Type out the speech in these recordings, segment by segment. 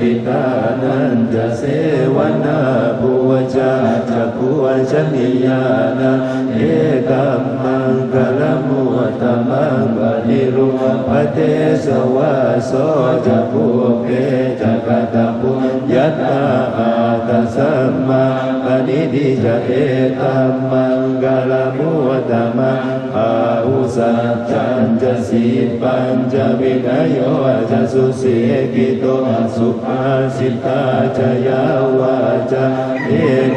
ติตานันจะเสวนาภูวจาจักภูวชนิยานาเอกัมมังกลมุตตมังบานิรุปเทสวะโสจะภูเปจักตะปุญญาตาอาตสัมมา ปณิดิจเอตัมมังกลมุตตมังอาหุสัจจันจะสีปัญจวินโยจะสุเสกิโตสุภาสิตาจยาวาจะเอ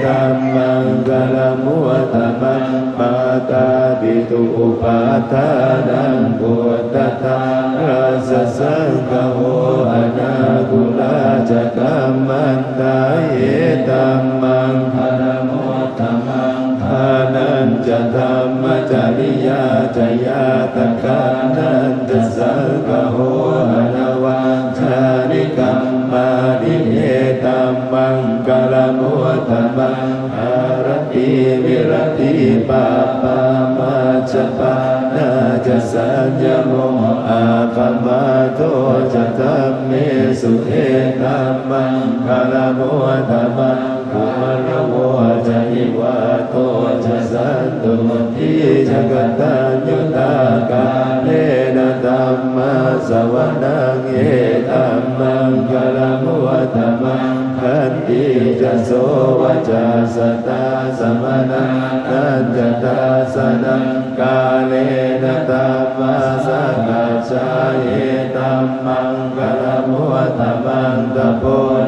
ตัมมังกลมุตตมังมาตาปิตุอุปาทานังปุตตาราสสังก จะสัญญโมอาปมาโตจะธัมเมสุเอตัมมังกลมุตตมังกุมารโวจะยิวาโตจะสันตุทิจักตัญญุตากาเลนะตัมมาสวนังเอตัมมังกลมุตตมังคันติจะโสวจาสตาสมณะนันจตาสนังกาเลนะตัมมาสั งกัจจาเอตัมมังกะลมุตตมังตะโพ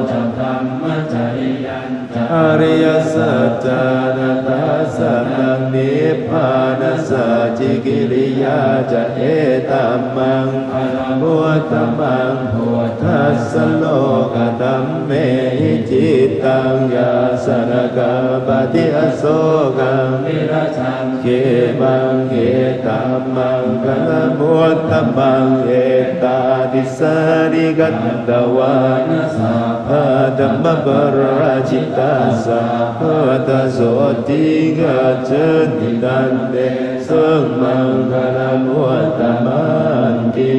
จธรรมจริยันอริยสัจจานัตถาสันังนิพพานัสจิกิริยาจะเอตัมมังอรมุตตมังโพธัสโลกตัมเม จิตตังยาสนกาปฏิอโศกังนิรชังเกมังเอตัมมังกลมุตตมังเอตาติสาริกัตตวานัสสะพะธัมมปราชิตาสะพะตโสติกัจจติตันเตสัมมังกลมุตตมันติ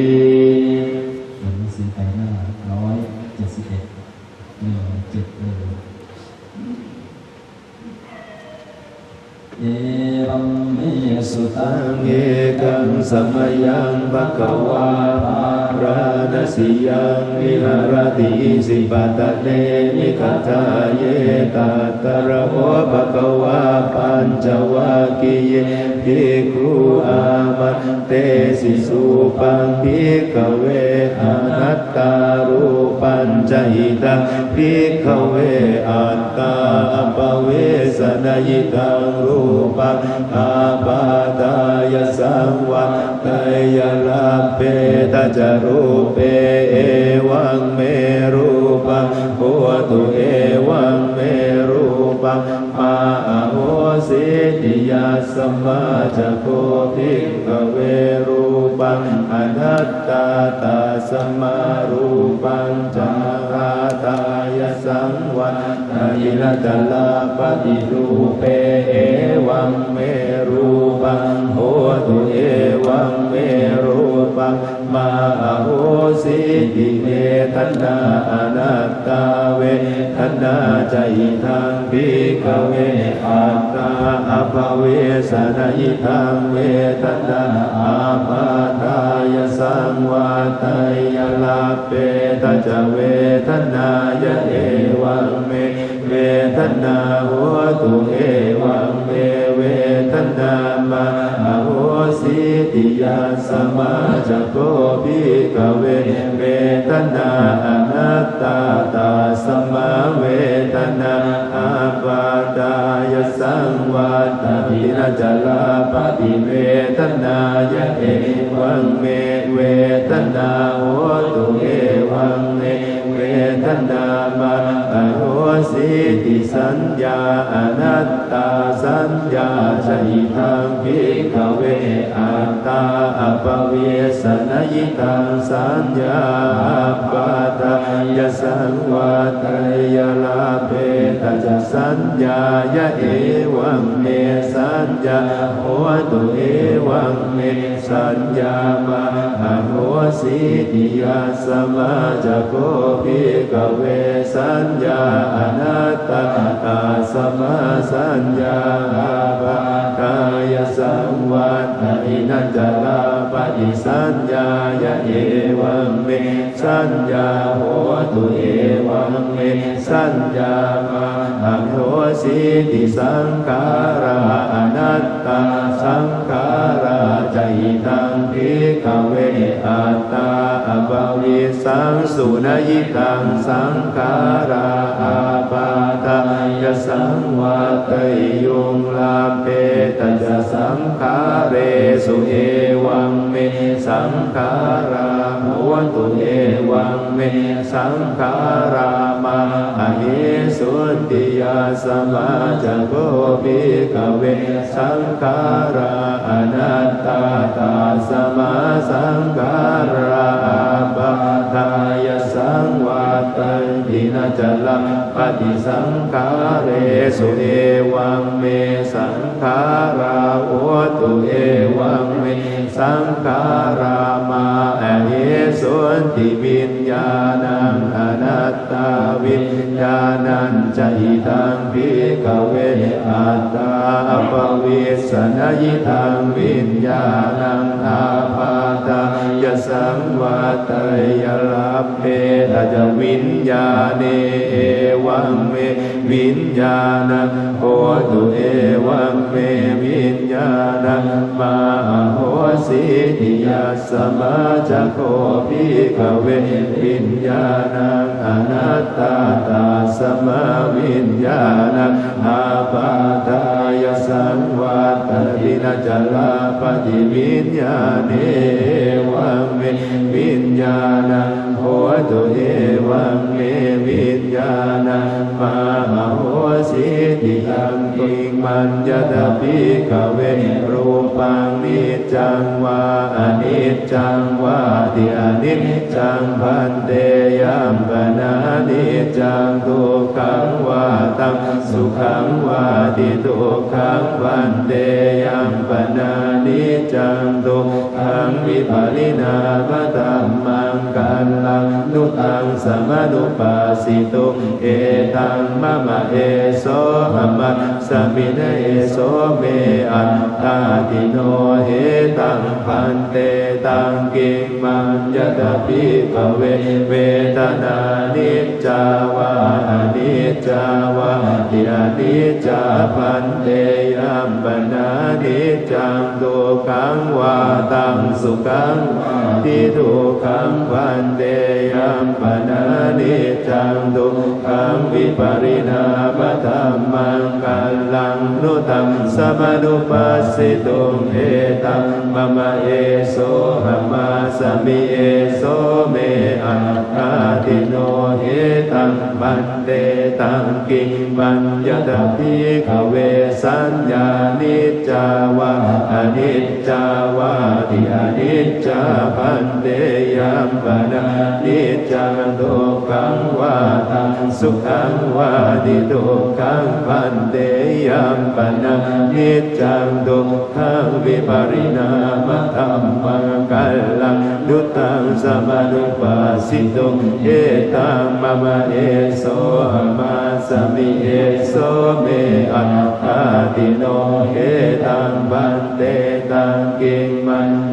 หนังสือไปหน้าร้อยเจ็ดสิบเอ็ดหนึ่งเจ็ดหนึ่งเอวัมเม สุตังเอกังสมยังปะคะวาภาราณสียังวิหารติสิปัตตะเนมิคตาเยตัตตระโอปะคะวาปัญจวัคคีเย ภิกขุอามันเตสิสุปังภิกขเวอนัตตารูปัญจหิตังภิกขเวอัตตาอปเวสนยิตังรูปังอาปาตายสังวัตยลาเปตจารูเปเอวังเมรู สิติยาสมมาจะโคภิกขเวรูปังอนัตตาตาสมารูปังจาราตายสังวัตยินตลาปฏิรูเปเอวังเมรูปังโหตุเอวังเมรูปังมา สิติเวทนาอนัตตาเวทนาใจทางพิกเวอัตตาอภเวสนายิทางเวทนาอาปาทายสังวาตยลาเปตจเวทนายเอวังเมเวทนาหัวตุเอวังเมเวทนามา ยาสมาจโกภิกเวเวทนาอนัตตาตาสมาเวทนาอาปาตายสังวัตตินาจลาปฏิเวทนายเอวังเมเวทนาโหตุเอวังเมเวทนามาโหสิติสัญญาอนัตต สัญญาชยิทังพิกเวอัตตาอปเวสนยิทังสัญญาปาทายสังวาตยลาเพตจะสัญญายะเอวังเมสัญญาโหตุเอวังเมสัญญามาอโหสิติยาสมาจะโกภิกเวสัญญาอนัตตา สัญญาปะกายสังวัตอินัจจลาปฏิสัญญายะเอวังเมสัญญาโหตุเอวังเมสัญญามาอโหสิติสังขาราอนัตตาสังขาราใจตังพิกเวอัตตาอบาวิสังสุนยิตังสังขารา สังวาตยุงลาเปตจะสังขาเรสุเอวังเมสังขาราโหตุเอวังเมสังขารามาอเหสุติยาสมาจะโกภิกเวสังขาราอนัตตาตาสมาสังขารา จลังปฏิสังขาเรสุเอวังเมสังขาราโอตุเอวังเมสังขารามาอเสุติวิญญาณังอนัตตาวิญญาณัญจอิทังพิกเวอัตตาปวิสนยิทังวิญญาณังอาภา สังวาตยลาเพตจวิญญาเนเอวังเมวิญญาณโหตุเอวังเมวิญญาณมาโหสิติยาสมาจะโคภิกเววิญญาณอนัตตาตาสมาวิญญาณอาปาทายสัง ตตินาจลาปฏิวิญญาเนวังเมวิญญาณัง โหตุเอวังเมวิญญาณังมาโหสิติยังปิงมัญญตปิกเวรูปังนิจังวาอนิจจังวาติอนิจจังพันเตยัมปนานิจังทุกขังวาตังสุขังวาติทุกขังพันเตยัมปนานิจังทุกขังวิปาริณามตัมมังกัล ลังนุตัง สมานุปัสสิตุเอตังมะมะเอโสหมะสมิเนเอโสเมอัตตาติโนเหตังพันเตตังกิมัญญตปิกเวเวทนานิจจาวาอนิจจาวาติอนิจจาพันเตยัมปนานิจจังทุขังวาตังสุขังติทุกขังพันเตยัมปนานิจจังทุกขัง วิปริณามธรรมังกัลลังนุตังสมนุปัสสิตุงเอตังมะมะเอโสหะมาสมิเอโสเมอัตตาติโนเอตังบันเตตังกิมัญญตปิขเวสัญญานิจจาวาอนิจจาวาติอนิจจาพันเตยัมปนานิจจังทุกขังวาตังสุขังวาติทุกขังพันเตยัมปนานิจจังทุกขังวิปริณามธรรมังกัลลังดุตังสมานุปัสสิตุเอตังมมะเอโสหมาสมิเอโสเมอัตตาติโนเอตังบันเตตังกิมัญญตปิกเวสังขารานิจจาวาอนิจจาวาติอนิจจาปันเตยัมปนานิจจังทุกขังวาตังสุขังวาติทุกขังปันเตยัมปนานิจจัง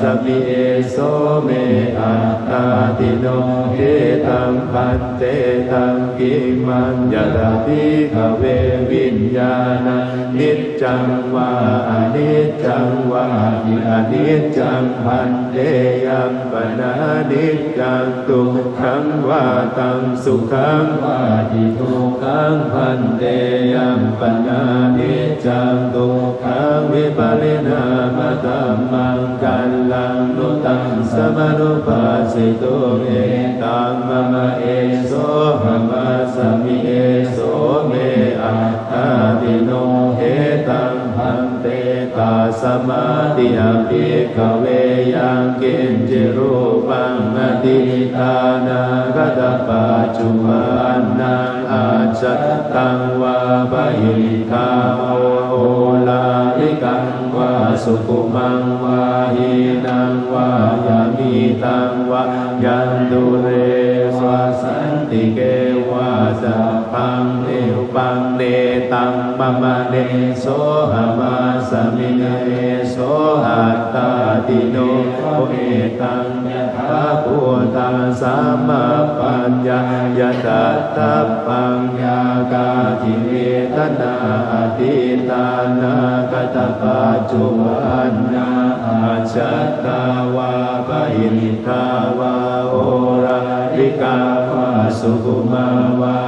สหะมะสสมิเอโสเมอัตตาติโนเทตังพันเตตังกิมัญญาติขเววิญญาณนิจจังวาอนิจจังวาอิอนิจจังพันเตยัมปนานิจจังตุขังวาตังสุขังวาทิทุขังพันเตยัมปนานิจจังตุขังวิปริณามตัมมังกั ลังนุตังสมานุปัสสิตุเอตังมะมะเอโสหะมะสมิเอโสเมอัตตาติโนเฮตังพันเตตาสมาติยาปิกเวยังกินจิรูปังอติตานาคตปัจจุบันนังอาจตังวาปะหิทาโอลา ริกังวาสุขุมังวาหินังวายามีตังวายันตุเร เนตังมะมะเนโสหะมาสมิเนโสอัตตาติโนโอเอตังยะถาภูตังสัมมาปัญญายะตัตตะปัญญากาทิเวทนาอติตานาคตปัจจุบันนาอาจัตาวาปะหินิทาวาโอราลิกาวาสุขุมาวา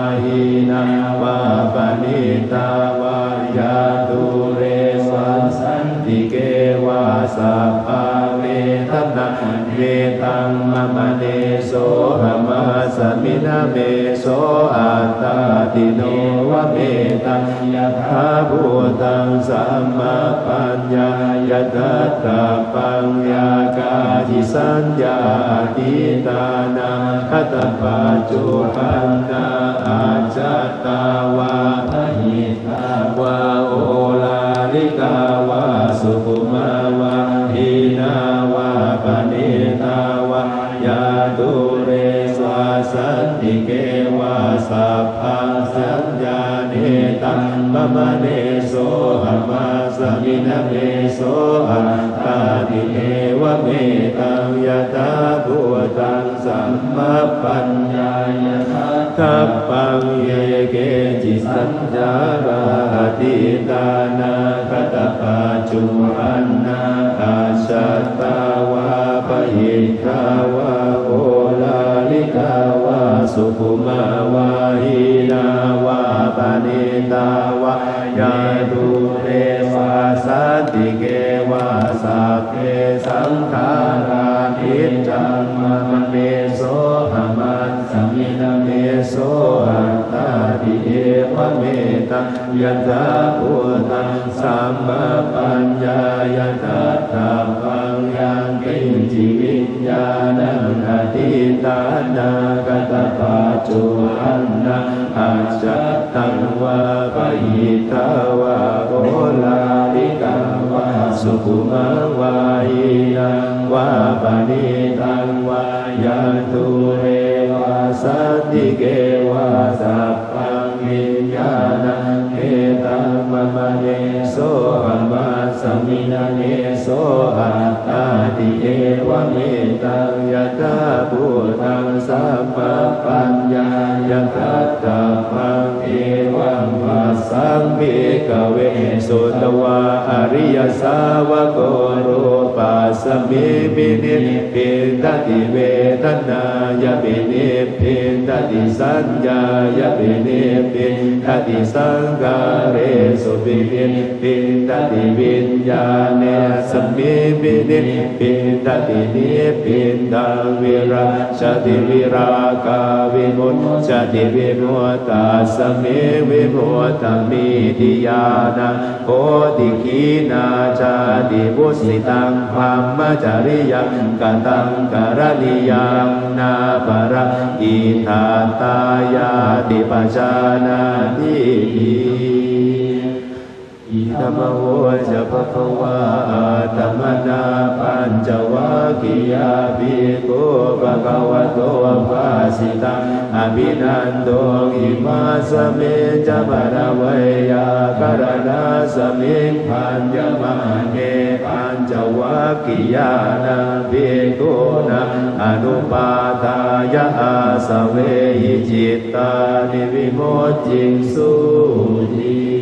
มิตาวายาตุเรวัสันติเกวาสัพพาเวทนาเวตังมะมะเนโสหะมาสมินาเมโสอัตตาติโนวะเมตังยะถาภูตังสัมมาปัญญา ยทัตตาปัญญากาทิสัญญาทิตานาคตปัจจุปันนาอาจัตตาวาทหิตาวาโอลาลิกาวาสุขุมาวาหินาวาปณิตาวายาตุเรสวาสันติเกวาสัพพสัญญาเนตังมะมะเน มินะเมโสอัตตาติเอวเมตังยตาภูตังสัมมาปัญญายะทัพปังเยเกจิสัญญาราติตานาคตปัจจุบันนาอาชัตตาวาปยิทาวาโอลาลิกาวาสุขุมาวา เพสังขารานิจังมะมเมโสหมันสมินเมโสอัตตาติเอวเมตังยะถาภูตังสัมมาปัญญายะทัตถาปังยังกินจิวิญญาณังอธิตานาคตปัจจุบันนาอาจัตตังวาปะหิทาวา สุขุมวาหินังวาปณิตังวายาตุเรวาสันติเกวาสัพพังวิญญาณังเอตังมะมะเนโสหะมาสมินะเนโสอัตตาติเอวะเมตังยะตาภูตังสัมมาปัญญายะทัตตาตั สังเบกเวสุตวาอริยสาวกโก สมิปินิปิตติเวทนายะปินิปิตติสัญญายะปินิปิตติสังกาเรสุปินิปิตติวิญญาเนสมิปินิปิตตินิปิตังวิราชติวิรากาวิมุตชติวิมุตตาสมิวิมุตตมิติยานังโคติขีนาชาติบุสิตังพามมจาริยังกตังกรณียังนาปะระอิทาตายาติปชานาทิอิธรรมโวจะภะคะวาธรรมนาปัญจวัคคียาภิกภะคะวะโตภา สิตังอภินันโตอิมาสเมจะมะระเวยาการณาสมิงพันยมาเนปัญจวัคคียานาภิกขุนาอนุปาทายาอาสเวหิจิตตานิวิโมจิงสุที